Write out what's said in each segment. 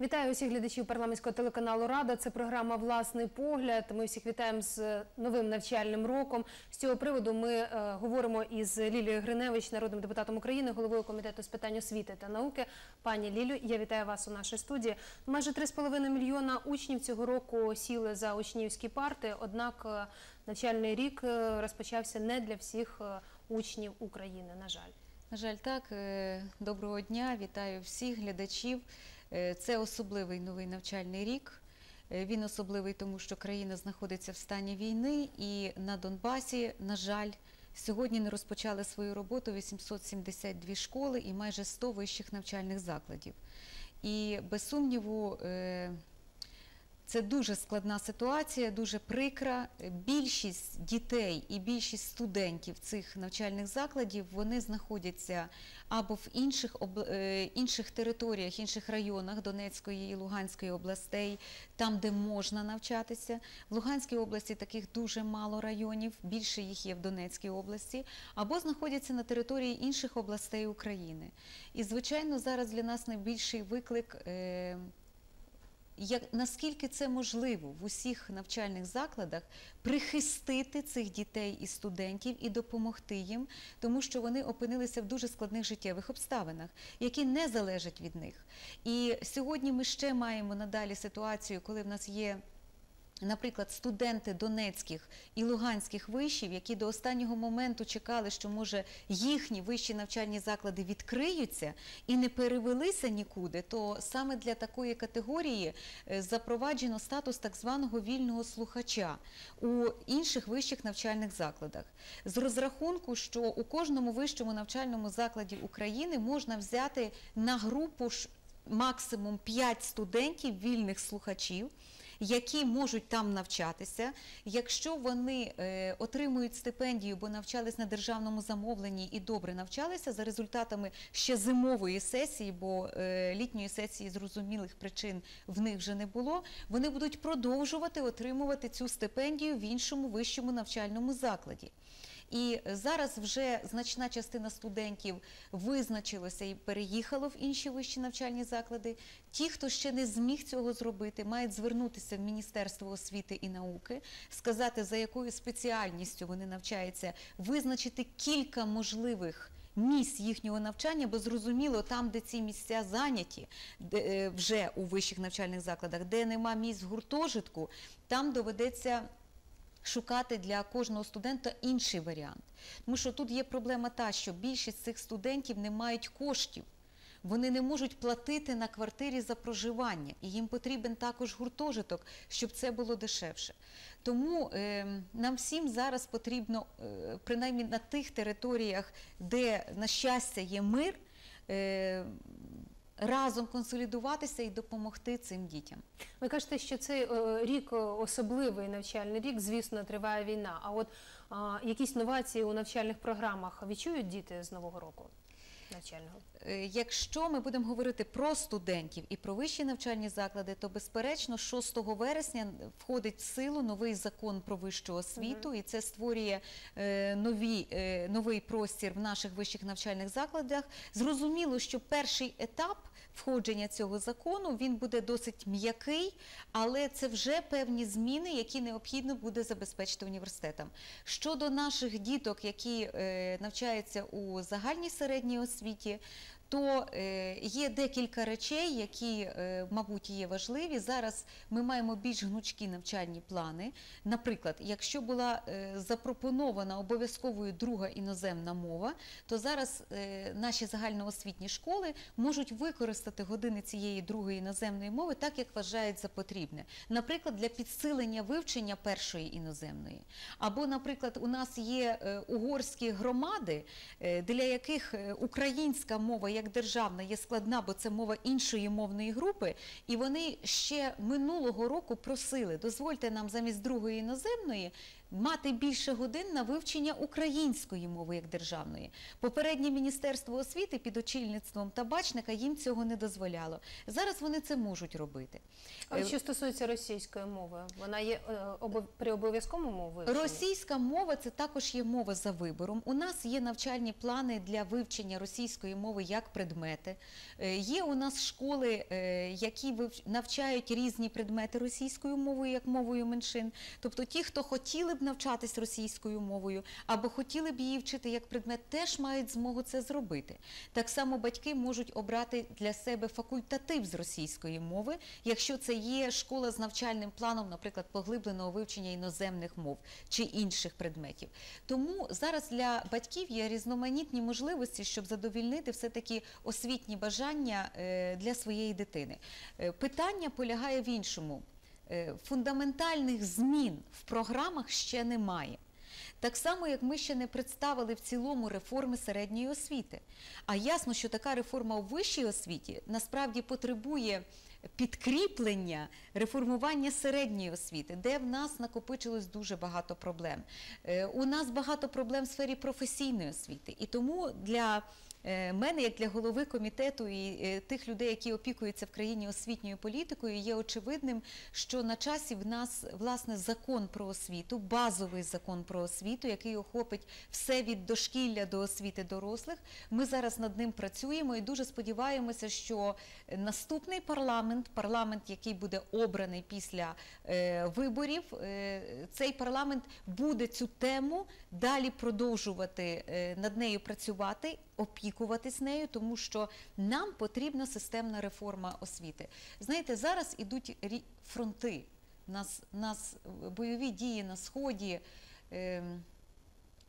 Вітаю усіх глядачів парламентського телеканалу Рада. Це програма Власний погляд. Ми всіх вітаємо з новим навчальним роком. З цього приводу ми е, говоримо із Лілією Гриневич, народним депутатом України, головою комітету з питань освіти та науки. Пані Лілю, я вітаю вас у нашій студії. Майже 3,5 мільйона учнів цього року сіли за учнівські парти. Однак е, навчальний рік е, розпочався не для всіх е, учнів України. На жаль. На жаль, так. Доброго дня, вітаю всіх глядачів. Е, Це особливий новий навчальний рік. Е, Він особливий, тому що країна знаходиться в стані війни, і на Донбасі, на жаль, сьогодні не розпочали свою роботу 872 школи і майже 100 вищих навчальних закладів. І без сумніву. Е, це дуже складна ситуація, дуже прикра. Більшість дітей і більшість студентів цих навчальних закладів вони знаходяться або в інших е, інших територіях, інших районах Донецької і Луганської областей, там, де можна навчатися. В Луганській області таких дуже мало районів, більше їх є в Донецькій області, або знаходяться на території інших областей України. І, звичайно, зараз для нас найбільший виклик. Як наскільки це можливо в усіх навчальних закладах прихистити цих дітей і студентів і допомогти їм, тому що вони опинилися в дуже складних життєвих обставинах, які не залежать від них. І сьогодні ми ще маємо надалі ситуацію, коли в нас є. Наприклад, студенти Донецьких і Луганських вишів, які до останнього моменту чекали, що може їхні вищі навчальні заклади відкриються і не перевелися нікуди, то саме для такої категорії е, запроваджено статус так званого вільного слухача у інших вищих навчальних закладах. З розрахунку, що у кожному вищому навчальному закладі України можна взяти на групу максимум 5 студентів вільних слухачів які можуть там навчатися. Якщо вони е, отримують стипендію, бо навчались на державному замовленні і добре навчалися за результатами ще зимової сесії, бо е, літньої сесії зрозумілих причин в них вже не було, вони будуть продовжувати отримувати цю стипендію в іншому вищому навчальному закладі. І зараз вже значна частина студентів визначилося і переїхало в інші вищі навчальні заклади. Ті, хто ще не зміг цього зробити, мають звернутися в Міністерство освіти і науки, сказати, за якою спеціальністю вони навчаються, визначити кілька можливих. Місць їхнього навчання, бо зрозуміло, там, де ці місця зайняті, де, е, вже у вищих навчальних закладах, де нема місць гуртожитку, там доведеться шукати для кожного студента інший варіант. Тому що тут є проблема та, що більшість цих студентів не мають коштів. Вони не можуть платити на квартирі за проживання, і їм потрібен також гуртожиток, щоб це було дешевше. Тому е, нам всім зараз потрібно, е, принаймні на тих територіях, де, на щастя, є мир, е, разом консолідуватися і допомогти цим дітям. Ви кажете, що цей е, рік е, особливий навчальний рік, звісно, триває війна. А от якісь новації у навчальних програмах відчують діти з нового року навчального? Е, Якщо ми будемо говорити про студентів і про вищі навчальні заклади, то безперечно 6 вересня входить в силу новий закон про вищу освіту, і це створює е, нові, е, новий простір в наших вищих навчальних закладах. Зрозуміло, що перший етап входження цього закону він буде досить м'який, але це вже певні зміни, які необхідно буде забезпечити університетам. Щодо наших діток, які е, навчаються у загальній середній освіті, то е, є декілька речей, які, е, мабуть, є важливі. Зараз ми маємо більш гнучкі навчальні плани. Наприклад, якщо була е, запропонована обов'язковою друга іноземна мова, то зараз наші загальноосвітні школи можуть використати години цієї другої іноземної мови так, як вважають за потрібне. Наприклад, для підсилення вивчення першої іноземної. Або, наприклад, у нас є угорські громади, для яких українська мова як державна є складна, бо це мова іншої мовної групи, і вони ще минулого року просили, дозвольте нам замість другої іноземної мати більше годин на вивчення української мови як державної. Попереднє міністерство освіти під очільництвом табачника їм цього не дозволяло. Зараз вони це можуть робити. А Е, що стосується російської мови, вона є е, обов- при обов'язковому вивченні? Російська мова це також є мова за вибором. У нас є навчальні плани для вивчення російської мови як предмети. Е, Є у нас школи, які навчають різні предмети російською мовою як мовою меншин. Тобто ті, хто хотіли б навчатись російською мовою або хотіли б її вчити як предмет, теж мають змогу це зробити. Так само батьки можуть обрати для себе факультатив з російської мови, якщо це є школа з навчальним планом, наприклад, поглибленого вивчення іноземних мов чи інших предметів. Тому зараз для батьків є різноманітні можливості, щоб задовільнити все-таки освітні бажання е, для своєї дитини. Е, Питання полягає в іншому. Е, Фундаментальних змін в програмах ще немає. Так само, як ми ще не представили в цілому реформи середньої освіти. А ясно, що така реформа у вищій освіті насправді потребує підкріплення реформування середньої освіти, де в нас накопичилось дуже багато проблем. Е, У нас багато проблем в сфері професійної освіти. І тому для мене, як для голови комітету і е, тих людей, які опікуються в країні освітньою політикою, є очевидним, що на часі в нас власне закон про освіту, базовий закон про освіту, який охопить все від дошкілля до освіти дорослих. Ми зараз над ним працюємо і дуже сподіваємося, що наступний парламент, парламент, який буде обраний після е, виборів, е, цей парламент буде цю тему далі продовжувати е, над нею працювати, опікуватись нею, тому що нам потрібна системна реформа освіти. Знаєте, зараз ідуть фронти. Нас, нас бойові дії на сході. ем,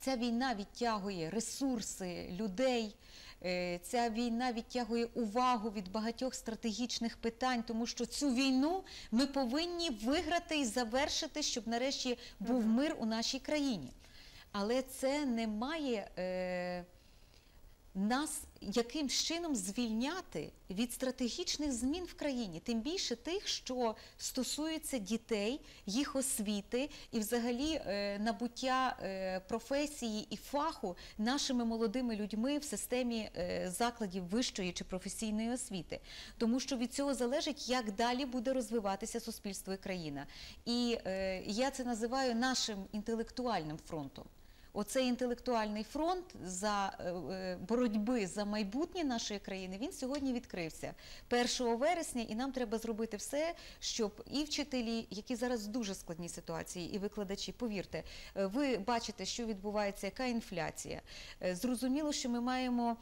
Ця війна відтягує ресурси людей. е, Ця війна відтягує увагу від багатьох стратегічних питань, тому що цю війну ми повинні виграти і завершити, щоб нарешті був мир у нашій країні. Але це не має е, нас якимсь чином звільняти від стратегічних змін в країні, тим більше тих, що стосуються дітей, їх освіти і взагалі е, набуття е, професії і фаху нашими молодими людьми в системі е, закладів вищої чи професійної освіти. Тому що від цього залежить, як далі буде розвиватися суспільство і країна. І я це називаю нашим інтелектуальним фронтом. Оцей інтелектуальний фронт за е, е, боротьби за майбутнє нашої країни він сьогодні відкрився 1 вересня, і нам треба зробити все, щоб і вчителі, які зараз в дуже складній ситуації, і викладачі, повірте, е, ви бачите, що відбувається, яка інфляція. Зрозуміло, що ми маємо.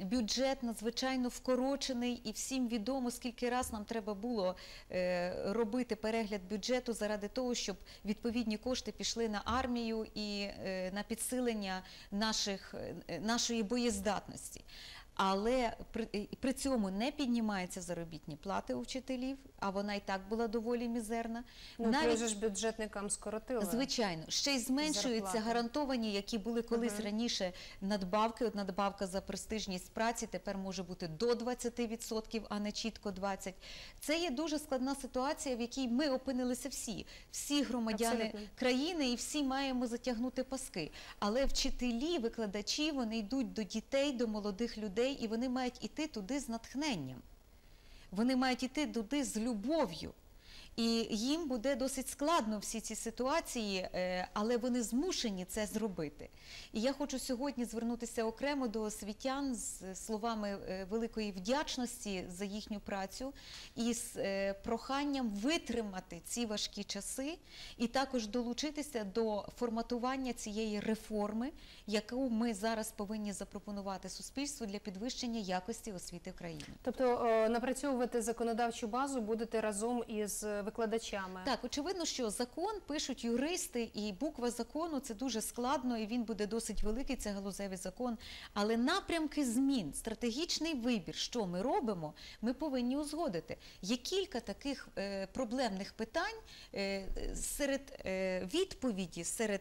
Бюджет надзвичайно вкорочений, і всім відомо, скільки раз нам треба було е, робити перегляд бюджету заради того, щоб відповідні кошти пішли на армію і е, на підсилення е, нашої боєздатності. Але при, при цьому не піднімаються заробітні плати у вчителів, а вона і так була доволі мізерна. Ну, Навіть... ж бюджетникам скоротили. Звичайно, ще й зменшуються зарплати. гарантовані, які були колись Мгм. раніше надбавки. От надбавка за престижність праці тепер може бути до 20%, а не чітко 20%. Це є дуже складна ситуація, в якій ми опинилися всі, всі громадяни Абсолютно. країни, і всі маємо затягнути паски. Але вчителі, викладачі, вони йдуть до дітей, до молодих людей, і вони мають іти туди з натхненням. Вони мають іти туди з любов'ю. І їм буде досить складно всі ці ситуації, е, але вони змушені це зробити. І я хочу сьогодні звернутися окремо до освітян з словами е, великої вдячності за їхню працю і з е, проханням витримати ці важкі часи і також долучитися до форматування цієї реформи, яку ми зараз повинні запропонувати суспільству для підвищення якості освіти в країні. Тобто напрацьовувати законодавчу базу будете разом із викладачами. Так, очевидно, що закон пишуть юристи, і буква закону це дуже складно, і він буде досить великий. Це галузевий закон. Але напрямки змін, стратегічний вибір, що ми робимо, ми повинні узгодити. Є кілька таких е, проблемних питань е, серед е, відповіді, серед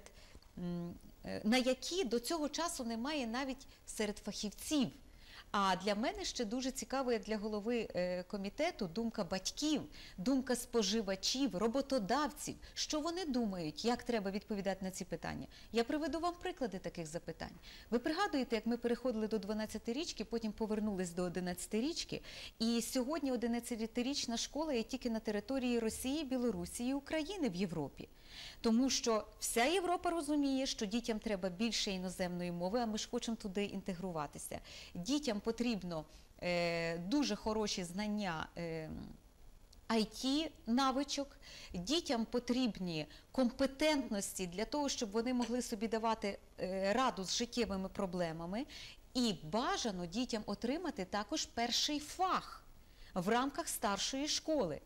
на які до цього часу немає навіть серед фахівців. А для мене ще дуже цікаво, як для голови е, комітету, думка батьків, думка споживачів, роботодавців. Що вони думають, як треба відповідати на ці питання? Я приведу вам приклади таких запитань. Ви пригадуєте, як ми переходили до 12-річки, потім повернулись до 11-річки, і сьогодні 11-річна школа є тільки на території Росії, Білорусі і України в Європі. Тому що вся Європа розуміє, що дітям треба більше іноземної мови, а ми ж хочемо туди інтегруватися. Дітям потрібно е, дуже хороші знання. Е, it навичок, дітям потрібні компетентності для того, щоб вони могли собі давати е, раду з життєвими проблемами, і бажано дітям отримати також перший фах в рамках старшої школи.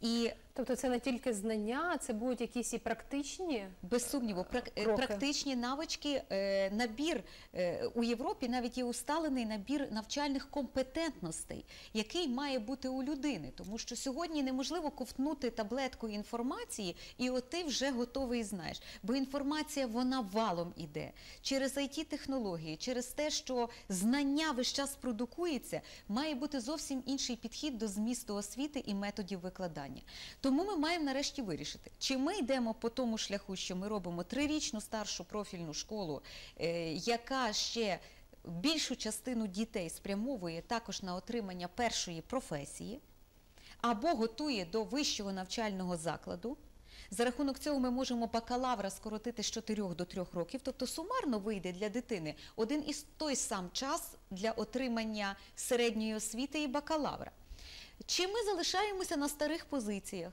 І Тобто це не тільки знання, це будуть якісь і практичні. без сумніву, е, Кроки. практичні навички, е, набір е, у Європі навіть є усталений набір навчальних компетентностей, який має бути у людини. Тому що сьогодні неможливо ковтнути таблетку інформації, і от ти вже готовий і знаєш. Бо інформація вона валом іде через it технології, через те, що знання весь час продукується, має бути зовсім інший підхід до змісту освіти і методів викладання. Тому ми маємо нарешті вирішити, чи ми йдемо по тому шляху, що ми робимо трирічну старшу профільну школу, е, яка ще більшу частину дітей спрямовує також на отримання першої професії, або готує до вищого навчального закладу. За рахунок цього ми можемо бакалавра скоротити з 4 до 3 років, тобто сумарно вийде для дитини один і той сам час для отримання середньої освіти і бакалавра. Чи ми залишаємося на старих позиціях?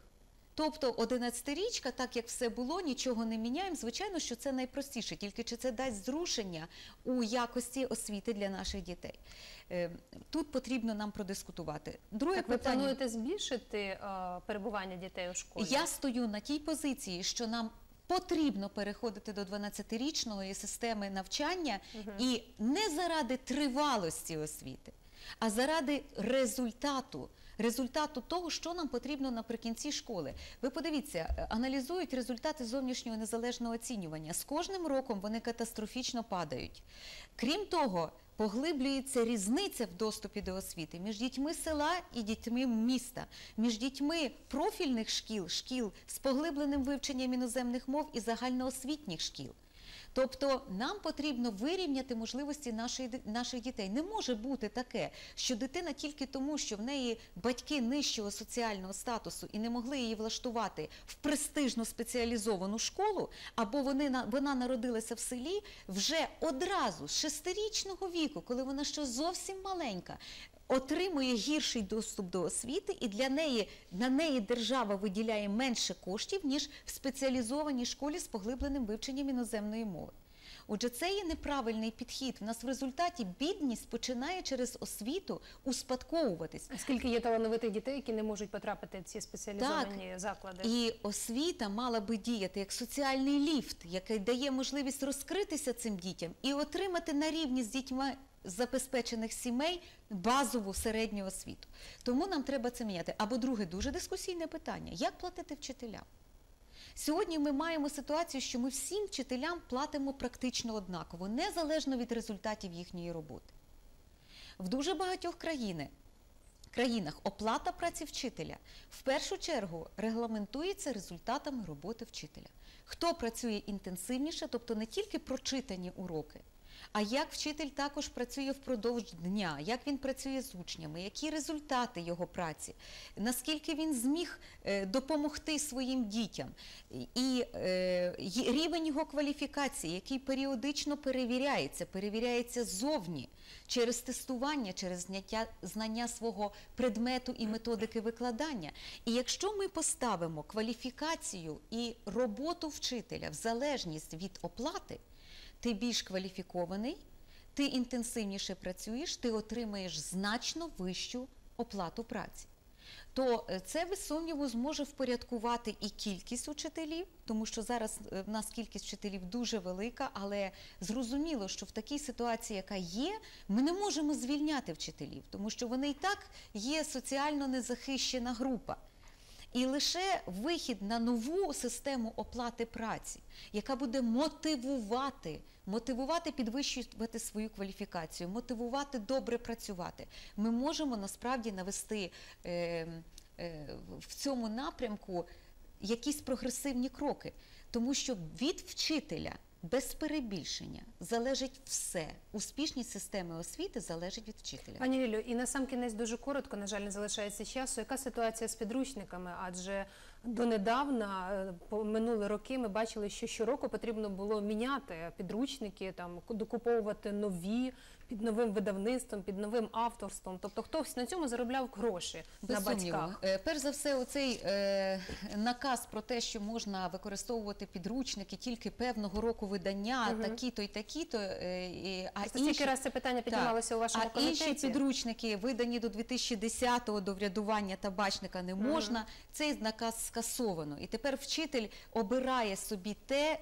Тобто 11-річка, так як все було, нічого не міняємо. Звичайно, що це найпростіше, тільки чи це дасть зрушення у якості освіти для наших дітей. Е, Тут потрібно нам продискутувати. Друге Так ви питання. плануєте збільшити е, перебування дітей у школі? Я стою на тій позиції, що нам потрібно переходити до 12-річної системи навчання і не заради тривалості освіти, а заради результату. Результату того, що нам потрібно наприкінці школи. Ви подивіться, е, аналізують результати зовнішнього незалежного оцінювання. З кожним роком вони катастрофічно падають. Крім того, поглиблюється різниця в доступі до освіти між дітьми села і дітьми міста, між дітьми профільних шкіл, шкіл з поглибленим вивченням іноземних мов і загальноосвітніх шкіл. Тобто нам потрібно вирівняти можливості нашої, наших дітей. Не може бути таке, що дитина тільки тому, що в неї батьки нижчого соціального статусу і не могли її влаштувати в престижну спеціалізовану школу, або вони, на- вона народилася в селі вже одразу з шестирічного віку, коли вона ще зовсім маленька. Отримує гірший доступ до освіти, і для неї на неї держава виділяє менше коштів ніж в спеціалізованій школі з поглибленим вивченням іноземної мови. Отже, це є неправильний підхід. У нас в результаті бідність починає через освіту успадковуватись. Скільки є талановитих дітей, які не можуть потрапити в ці спеціалізовані заклади? І освіта мала би діяти як соціальний ліфт, який дає можливість розкритися цим дітям і отримати на рівні з дітьми забезпечених сімей базову середню освіту. Тому нам треба це міняти. Або друге дуже дискусійне питання: як платити вчителям? Сьогодні ми маємо ситуацію, що ми всім вчителям платимо практично однаково, незалежно від результатів їхньої роботи. В дуже багатьох країнах оплата праці вчителя в першу чергу регламентується результатами роботи вчителя. Хто працює інтенсивніше, тобто не тільки прочитані уроки, а як вчитель також працює впродовж дня, як він працює з учнями, які результати його праці, наскільки він зміг е, допомогти своїм дітям, і- е, рівень його кваліфікації, який періодично перевіряється, перевіряється зовні через тестування, через знання свого предмету і методики викладання. І якщо ми поставимо кваліфікацію і роботу вчителя в залежність від оплати, ти більш кваліфікований, ти інтенсивніше працюєш, ти отримаєш значно вищу оплату праці. То е, це без сумніву зможе впорядкувати і кількість учителів, тому що зараз е, в нас кількість вчителів дуже велика, але зрозуміло, що в такій ситуації, яка є, ми не можемо звільняти вчителів, тому що вони і так є соціально незахищена група. І лише вихід на нову систему оплати праці, яка буде мотивувати, мотивувати підвищувати свою кваліфікацію, мотивувати добре працювати. Ми можемо насправді навести е, е, в цьому напрямку якісь прогресивні кроки, тому що від вчителя. Без перебільшення залежить все. Успішність системи освіти залежить від вчителя. Пані Лілю, і на сам кінець дуже коротко, на жаль, не залишається часу. Яка ситуація з підручниками? Адже донедавна, е, минулі роки, ми бачили, що щороку потрібно було міняти підручники, там докуповувати нові під новим видавництвом, під новим авторством. Тобто хтось на цьому заробляв гроші Без на сумніву. батьках. Е, Перш за все, оцей е, наказ про те, що можна використовувати підручники тільки певного року видання, Мгм. такі-то і такі-то. Е, і- а Просто стільки раз це питання піднімалося у вашому а комітеті. інші підручники, видані до 2010-го до врядування табачника, не можна. Цей наказ скасовано. І тепер вчитель обирає собі те,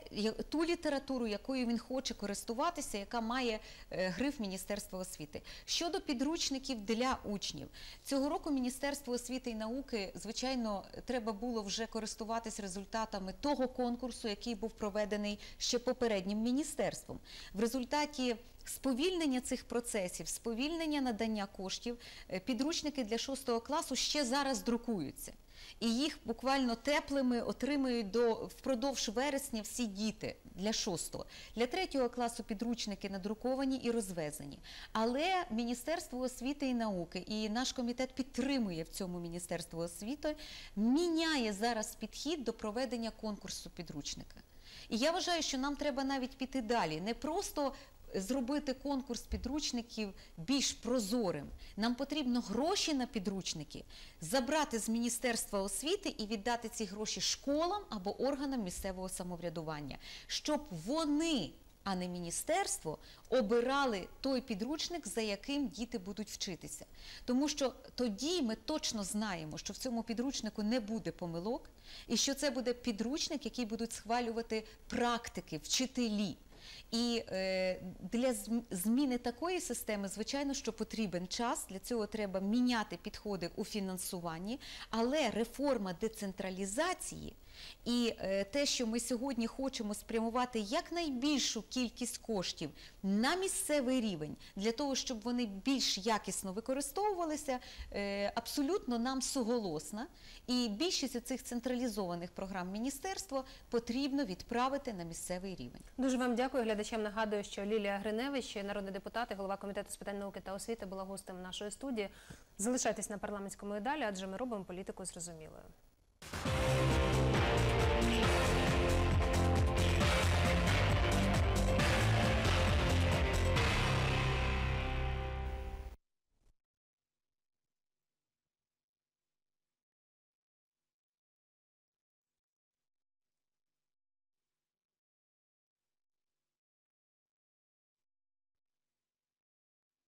ту літературу, якою він хоче користуватися, яка має е, гриф Міністерства освіти. Щодо підручників для учнів, цього року Міністерство освіти і науки, звичайно, треба було вже користуватись результатами того конкурсу, який був проведений ще попереднім міністерством. В результаті Сповільнення цих процесів, сповільнення надання коштів, е, підручники для 6 класу ще зараз друкуються. І їх буквально теплими отримують до впродовж вересня всі діти для 6. Для 3 класу підручники надруковані і розвезені. Але Міністерство освіти і науки і наш комітет підтримує в цьому Міністерство освіти, міняє зараз підхід до проведення конкурсу підручника. І я вважаю, що нам треба навіть піти далі, не просто зробити конкурс підручників більш прозорим. Нам потрібно гроші на підручники забрати з Міністерства освіти і віддати ці гроші школам або органам місцевого самоврядування, щоб вони. А не міністерство обирали той підручник, за яким діти будуть вчитися. Тому що тоді ми точно знаємо, що в цьому підручнику не буде помилок, і що це буде підручник, який будуть схвалювати практики, вчителі. І е, для зміни такої системи, звичайно, що потрібен час. Для цього треба міняти підходи у фінансуванні, але реформа децентралізації і е, те, що ми сьогодні хочемо спрямувати якнайбільшу кількість коштів на місцевий рівень, для того, щоб вони більш якісно використовувалися, е, абсолютно нам суголосна. І більшість цих централізованих програм міністерства потрібно відправити на місцевий рівень. Дуже вам дякую. Глядачам нагадую, що Лілія Гриневич, народний депутат і голова комітету з питань науки та освіти, була гостем нашої студії. Залишайтесь на парламентському і далі, адже ми робимо політику зрозумілою. Thank you.